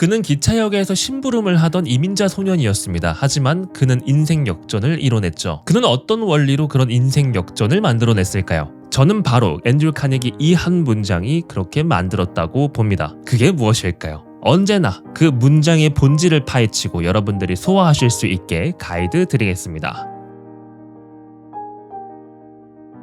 그는 기차역에서 심부름을 하던 이민자 소년이었습니다. 하지만 그는 인생 역전을 이뤄냈죠. 그는 어떤 원리로 그런 인생 역전을 만들어냈을까요? 저는 바로 앤드류 카네기 이 한 문장이 그렇게 만들었다고 봅니다. 그게 무엇일까요? 언제나 그 문장의 본질을 파헤치고 여러분들이 소화하실 수 있게 가이드 드리겠습니다.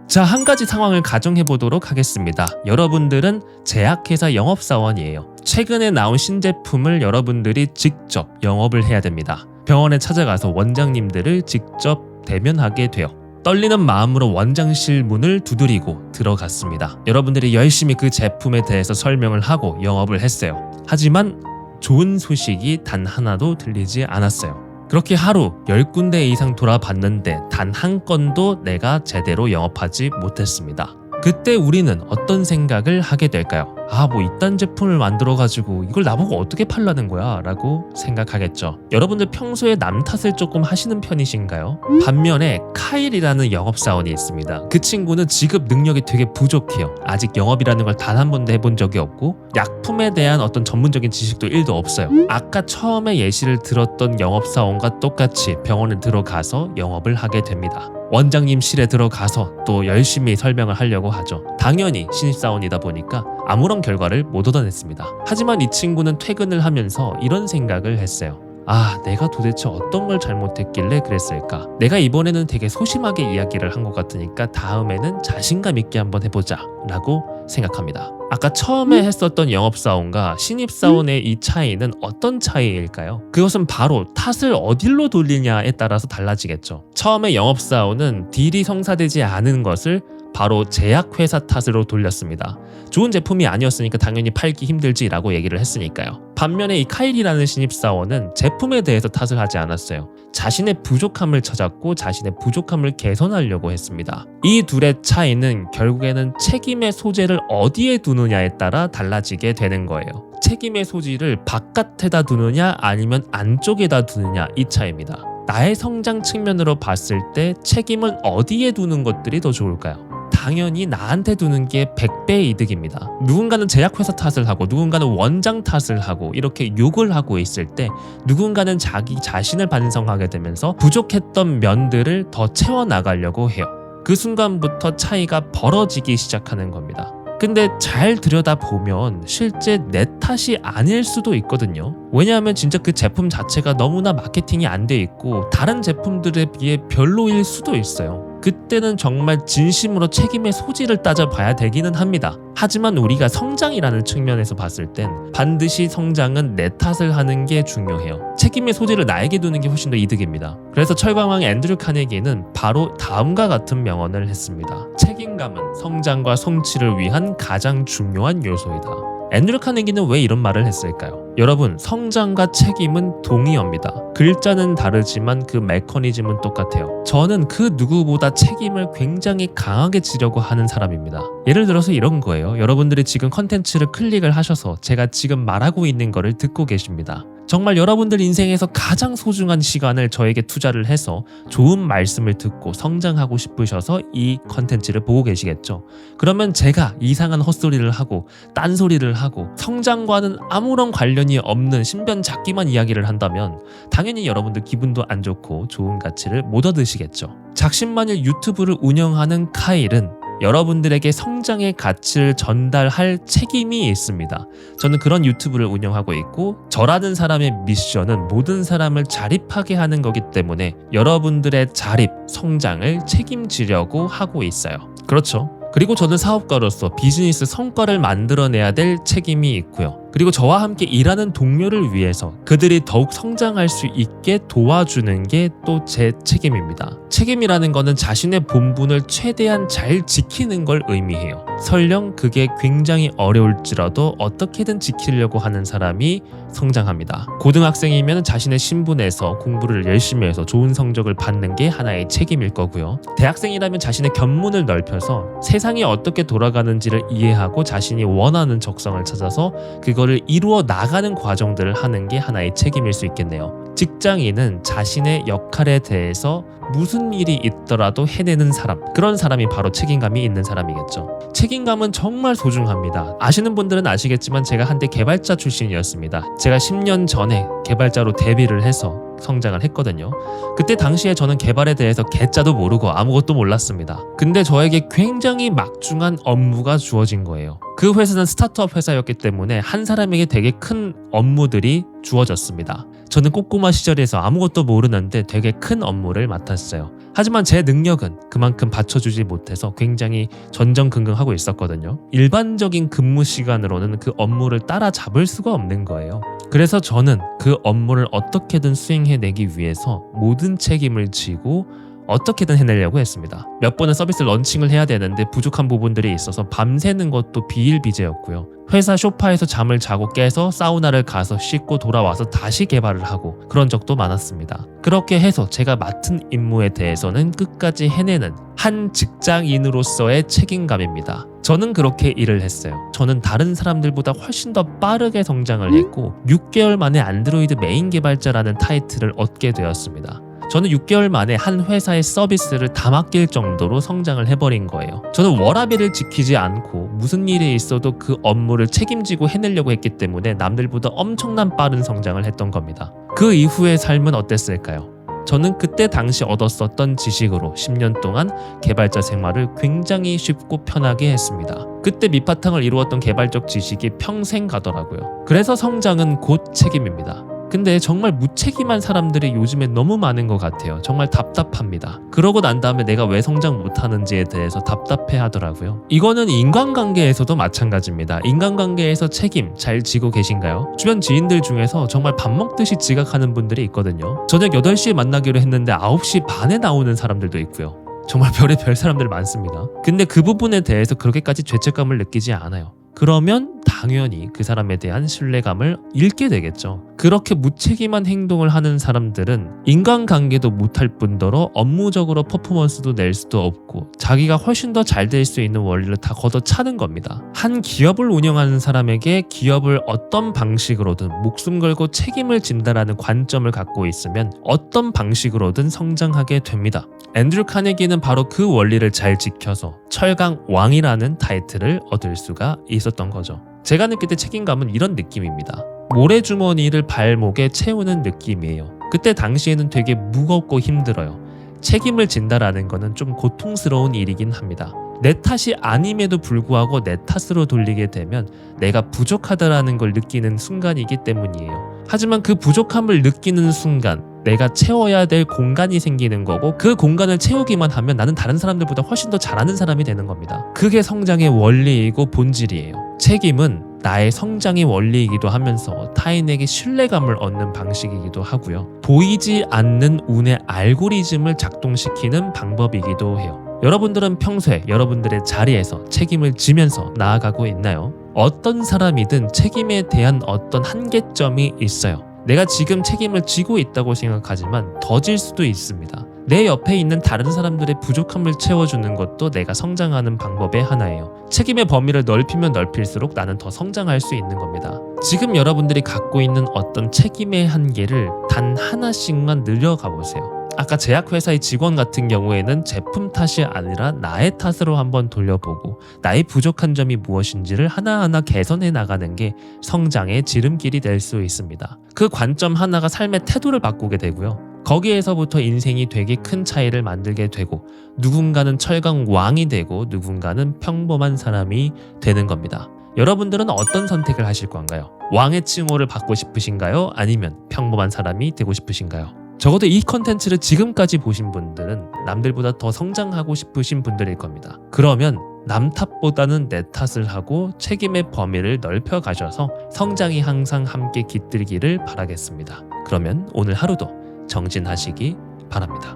자, 한 가지 상황을 가정해 보도록 하겠습니다. 여러분들은 제약회사 영업사원이에요. 최근에 나온 신제품을 여러분들이 직접 영업을 해야 됩니다. 병원에 찾아가서 원장님들을 직접 대면하게 돼요. 떨리는 마음으로 원장실 문을 두드리고 들어갔습니다. 여러분들이 열심히 그 제품에 대해서 설명을 하고 영업을 했어요. 하지만 좋은 소식이 단 하나도 들리지 않았어요. 그렇게 하루 10군데 이상 돌아봤는데 단 한 건도 내가 제대로 영업하지 못했습니다. 그때 우리는 어떤 생각을 하게 될까요? 아, 뭐 이딴 제품을 만들어가지고 이걸 나보고 어떻게 팔라는 거야? 라고 생각하겠죠. 여러분들 평소에 남 탓을 조금 하시는 편이신가요? 반면에 카일이라는 영업사원이 있습니다. 그 친구는 지급 능력이 되게 부족해요. 아직 영업이라는 걸 단 한 번도 해본 적이 없고 약품에 대한 어떤 전문적인 지식도 1도 없어요. 아까 처음에 예시를 들었던 영업사원과 똑같이 병원에 들어가서 영업을 하게 됩니다. 원장님 실에 들어가서 또 열심히 설명을 하려고 하죠. 당연히 신입사원이다 보니까 아무런 결과를 못 얻어냈습니다. 하지만 이 친구는 퇴근을 하면서 이런 생각을 했어요. 아, 내가 도대체 어떤 걸 잘못했길래 그랬을까? 내가 이번에는 되게 소심하게 이야기를 한 것 같으니까 다음에는 자신감 있게 한번 해보자. 라고 생각합니다. 아까 처음에 했었던 영업사원과 신입사원의 이 차이는 어떤 차이일까요? 그것은 바로 탓을 어딜로 돌리냐에 따라서 달라지겠죠. 처음에 영업사원은 딜이 성사되지 않은 것을 바로 제약회사 탓으로 돌렸습니다. 좋은 제품이 아니었으니까 당연히 팔기 힘들지라고 얘기를 했으니까요. 반면에 이 카일이라는 신입사원은 제품에 대해서 탓을 하지 않았어요. 자신의 부족함을 찾았고 자신의 부족함을 개선하려고 했습니다. 이 둘의 차이는 결국에는 책임의 소재를 어디에 두느냐에 따라 달라지게 되는 거예요. 책임의 소지를 바깥에다 두느냐 아니면 안쪽에다 두느냐 이 차이입니다. 나의 성장 측면으로 봤을 때 책임은 어디에 두는 것들이 더 좋을까요? 당연히 나한테 두는 게 100배의 이득입니다. 누군가는 제약회사 탓을 하고 누군가는 원장 탓을 하고 이렇게 욕을 하고 있을 때 누군가는 자기 자신을 반성하게 되면서 부족했던 면들을 더 채워나가려고 해요. 그 순간부터 차이가 벌어지기 시작하는 겁니다. 근데 잘 들여다보면 실제 내 탓이 아닐 수도 있거든요. 왜냐하면 진짜 그 제품 자체가 너무나 마케팅이 안 돼 있고 다른 제품들에 비해 별로일 수도 있어요. 그때는 정말 진심으로 책임의 소지를 따져봐야 되기는 합니다. 하지만 우리가 성장이라는 측면에서 봤을 땐 반드시 성장은 내 탓을 하는 게 중요해요. 책임의 소지를 나에게 두는 게 훨씬 더 이득입니다. 그래서 철광왕 앤드류 카네기는 바로 다음과 같은 명언을 했습니다. 책임감은 성장과 성취를 위한 가장 중요한 요소이다. 앤드류 카네기는 왜 이런 말을 했을까요? 여러분, 성장과 책임은 동의어입니다. 글자는 다르지만 그 메커니즘은 똑같아요. 저는 그 누구보다 책임을 굉장히 강하게 지려고 하는 사람입니다. 예를 들어서 이런 거예요. 여러분들이 지금 컨텐츠를 클릭을 하셔서 제가 지금 말하고 있는 거를 듣고 계십니다. 정말 여러분들 인생에서 가장 소중한 시간을 저에게 투자를 해서 좋은 말씀을 듣고 성장하고 싶으셔서 이 컨텐츠를 보고 계시겠죠. 그러면 제가 이상한 헛소리를 하고 딴소리를 하고 성장과는 아무런 관련이 없는 신변 잡기만 이야기를 한다면 당연히 여러분들 기분도 안 좋고 좋은 가치를 못 얻으시겠죠. 작심만일 유튜브를 운영하는 카일은 여러분들에게 성장의 가치를 전달할 책임이 있습니다. 저는 그런 유튜브를 운영하고 있고 저라는 사람의 미션은 모든 사람을 자립하게 하는 거기 때문에 여러분들의 자립, 성장을 책임지려고 하고 있어요. 그렇죠. 그리고 저는 사업가로서 비즈니스 성과를 만들어내야 될 책임이 있고요. 그리고 저와 함께 일하는 동료를 위해서 그들이 더욱 성장할 수 있게 도와주는 게 또 제 책임입니다. 책임이라는 거는 자신의 본분을 최대한 잘 지키는 걸 의미해요. 설령 그게 굉장히 어려울지라도 어떻게든 지키려고 하는 사람이 성장합니다. 고등학생이면 자신의 신분에서 공부를 열심히 해서 좋은 성적을 받는 게 하나의 책임일 거고요. 대학생이라면 자신의 견문을 넓혀서 세상이 어떻게 돌아가는지를 이해하고 자신이 원하는 적성을 찾아서 그걸 이루어 나가는 과정들을 하는 게 하나의 책임일 수 있겠네요. 직장인은 자신의 역할에 대해서 무슨 일이 있더라도 해내는 사람. 그런 사람이 바로 책임감이 있는 사람이겠죠. 책임감은 정말 소중합니다. 아시는 분들은 아시겠지만 제가 한때 개발자 출신이었습니다. 제가 10년 전에 개발자로 데뷔를 해서 성장을 했거든요. 그때 당시에 저는 개발에 대해서 개짜도 모르고 아무것도 몰랐습니다. 근데 저에게 굉장히 막중한 업무가 주어진 거예요. 그 회사는 스타트업 회사였기 때문에 한 사람에게 되게 큰 업무들이 주어졌습니다. 저는 꼬꼬마 시절에서 아무것도 모르는데 되게 큰 업무를 맡았어요. 하지만 제 능력은 그만큼 받쳐주지 못해서 굉장히 전전긍긍하고 있었거든요. 일반적인 근무 시간으로는 그 업무를 따라잡을 수가 없는 거예요. 그래서 저는 그 업무를 어떻게든 수행해내기 위해서 모든 책임을 지고 어떻게든 해내려고 했습니다. 몇 번의 서비스 런칭을 해야 되는데 부족한 부분들이 있어서 밤새는 것도 비일비재였고요. 회사 소파에서 잠을 자고 깨서 사우나를 가서 씻고 돌아와서 다시 개발을 하고 그런 적도 많았습니다. 그렇게 해서 제가 맡은 임무에 대해서는 끝까지 해내는 한 직장인으로서의 책임감입니다. 저는 그렇게 일을 했어요. 저는 다른 사람들보다 훨씬 더 빠르게 성장을 했고 6개월 만에 안드로이드 메인 개발자라는 타이틀을 얻게 되었습니다. 저는 6개월 만에 한 회사의 서비스를 다 맡길 정도로 성장을 해버린 거예요. 저는 워라밸을 지키지 않고 무슨 일이 있어도 그 업무를 책임지고 해내려고 했기 때문에 남들보다 엄청난 빠른 성장을 했던 겁니다. 그 이후의 삶은 어땠을까요? 저는 그때 당시 얻었었던 지식으로 10년 동안 개발자 생활을 굉장히 쉽고 편하게 했습니다. 그때 밑바탕을 이루었던 개발적 지식이 평생 가더라고요. 그래서 성장은 곧 책임입니다. 근데 정말 무책임한 사람들이 요즘에 너무 많은 것 같아요. 정말 답답합니다. 그러고 난 다음에 내가 왜 성장 못하는지에 대해서 답답해 하더라고요. 이거는 인간관계에서도 마찬가지입니다. 인간관계에서 책임 잘 지고 계신가요? 주변 지인들 중에서 정말 밥 먹듯이 지각하는 분들이 있거든요. 저녁 8시에 만나기로 했는데 9시 반에 나오는 사람들도 있고요. 정말 별의 별 사람들 많습니다. 근데 그 부분에 대해서 그렇게까지 죄책감을 느끼지 않아요. 그러면 당연히 그 사람에 대한 신뢰감을 잃게 되겠죠. 그렇게 무책임한 행동을 하는 사람들은 인간관계도 못할 뿐더러 업무적으로 퍼포먼스도 낼 수도 없고 자기가 훨씬 더 잘 될 수 있는 원리를 다 걷어차는 겁니다. 한 기업을 운영하는 사람에게 기업을 어떤 방식으로든 목숨 걸고 책임을 진다라는 관점을 갖고 있으면 어떤 방식으로든 성장하게 됩니다. 앤드류 카네기는 바로 그 원리를 잘 지켜서 철강 왕이라는 타이틀을 얻을 수가 있었던 거죠. 제가 느낄 때 책임감은 이런 느낌입니다. 모래주머니를 발목에 채우는 느낌이에요. 그때 당시에는 되게 무겁고 힘들어요. 책임을 진다라는 거는 좀 고통스러운 일이긴 합니다. 내 탓이 아님에도 불구하고 내 탓으로 돌리게 되면 내가 부족하다라는 걸 느끼는 순간이기 때문이에요. 하지만 그 부족함을 느끼는 순간 내가 채워야 될 공간이 생기는 거고 그 공간을 채우기만 하면 나는 다른 사람들보다 훨씬 더 잘하는 사람이 되는 겁니다. 그게 성장의 원리이고 본질이에요. 책임은 나의 성장의 원리이기도 하면서 타인에게 신뢰감을 얻는 방식이기도 하고요. 보이지 않는 운의 알고리즘을 작동시키는 방법이기도 해요. 여러분들은 평소에 여러분들의 자리에서 책임을 지면서 나아가고 있나요? 어떤 사람이든 책임에 대한 어떤 한계점이 있어요. 내가 지금 책임을 지고 있다고 생각하지만 더 질 수도 있습니다. 내 옆에 있는 다른 사람들의 부족함을 채워주는 것도 내가 성장하는 방법의 하나예요. 책임의 범위를 넓히면 넓힐수록 나는 더 성장할 수 있는 겁니다. 지금 여러분들이 갖고 있는 어떤 책임의 한계를 단 하나씩만 늘려가 보세요. 아까 제약회사의 직원 같은 경우에는 제품 탓이 아니라 나의 탓으로 한번 돌려보고 나의 부족한 점이 무엇인지를 하나하나 개선해 나가는 게 성장의 지름길이 될 수 있습니다. 그 관점 하나가 삶의 태도를 바꾸게 되고요. 거기에서부터 인생이 되게 큰 차이를 만들게 되고 누군가는 철강 왕이 되고 누군가는 평범한 사람이 되는 겁니다. 여러분들은 어떤 선택을 하실 건가요? 왕의 칭호를 받고 싶으신가요? 아니면 평범한 사람이 되고 싶으신가요? 적어도 이 컨텐츠를 지금까지 보신 분들은 남들보다 더 성장하고 싶으신 분들일 겁니다. 그러면 남 탓보다는 내 탓을 하고 책임의 범위를 넓혀 가셔서 성장이 항상 함께 깃들기를 바라겠습니다. 그러면 오늘 하루도 정진하시기 바랍니다.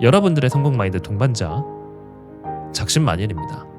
여러분들의 성공 마인드 동반자 작심만일입니다.